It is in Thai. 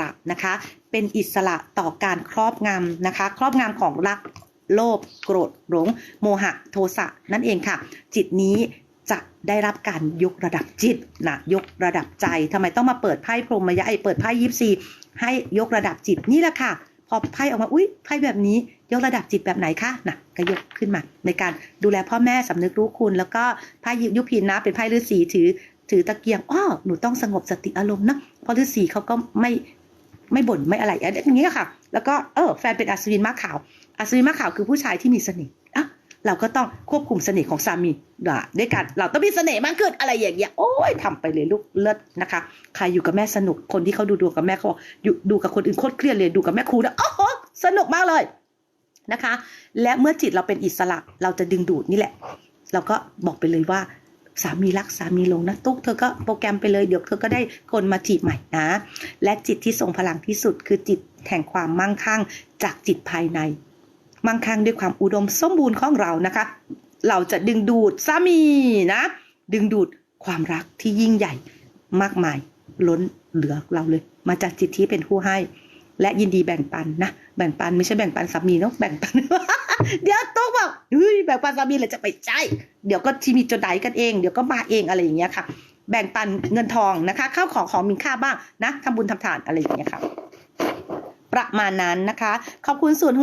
ระนะคะ เป็นอิสระต่อการครอบงำนะคะ ครอบงำของรักโลภโกรธหลง โมหะโทสะนั่นเองค่ะ จิตนี้จะได้รับการยกระดับจิตนะยกระดับใจทำไมต้องมาเปิดไพ่พรหมยะไอเปิดไพ่ยิปซีให้ยกระดับจิตนี่แหละค่ะ พอไพ่ออกมาอุ้ยไพ่แบบนี้ ยกระดับจิตแบบไหนคะนะก็ยกขึ้นมา ในการดูแลพ่อแม่สำนึกรู้คุณ แล้วก็ไพ่ยุพินนะ เป็นไพ่ฤาษีถือถือตะเกียงอ้อหนูต้องสงบสติอารมณ์นะเพราะฤาษีเขาก็ไม่ ไม่บ่นไม่อะไรอย่างนี้ยค่ะ แล้วก็เออแฟนเป็นอัศวินม้าขาว อัศวินม้าขาวคือผู้ชายที่มีเสน่ห์อะเราก็ต้องควบคุมเสน่ห์ของสามีอะด้วยกันเราต้องมีเสน่ห์มากขึ้นอะไรอย่างเงี้ยโอ้ยทำไปเลยลูกเลิศนะคะ ใครอยู่กับแม่สนุกคนที่เขาดูดวงกับแม่เขาบอกอยู่ดูกับคนอื่นโคตรเครียดเลยดูกับแม่ครูแล้วโอ้โหสนุกมากเลยนะคะ และเมื่อจิตเราเป็นอิสระเราจะดึงดูดนี่แหละ เราก็บอกไปเลยว่า สามีรักสามีหลงนะตุ๊กเธอก็โปรแกรมไปเลยเดี๋ยวเธอก็ได้คนมาจีบใหม่นะ และจิตที่ทรงพลังที่สุดคือจิตแห่งความมั่งคั่งจากจิตภายใน มั่งคั่งด้วยความอุดมสมบูรณ์ของเรานะคะ เราจะดึงดูดสามีนะ ดึงดูดความรักที่ยิ่งใหญ่มากมายล้นเหลือเราเลย มาจากจิตที่เป็นผู้ให้ และยินดีแบ่งปันนะ แบ่งปันไม่ใช่แบ่งปันสามีเนาะแบ่งปัน เดี๋ยวตุ๊กบอกเฮ้ยแบ่งปันสามีเลยจะไปใจเดี๋ยวก็ที่มีจดไดกันเอง เดี๋ยวก็มาเองอะไรอย่างเงี้ยค่ะ แบ่งปันเงินทองนะคะข้าวของของมีค่าบ้างนะทำบุญทำทานอะไรอย่างเงี้ยค่ะ ประมาณนั้นนะคะ ขอบคุณส่วน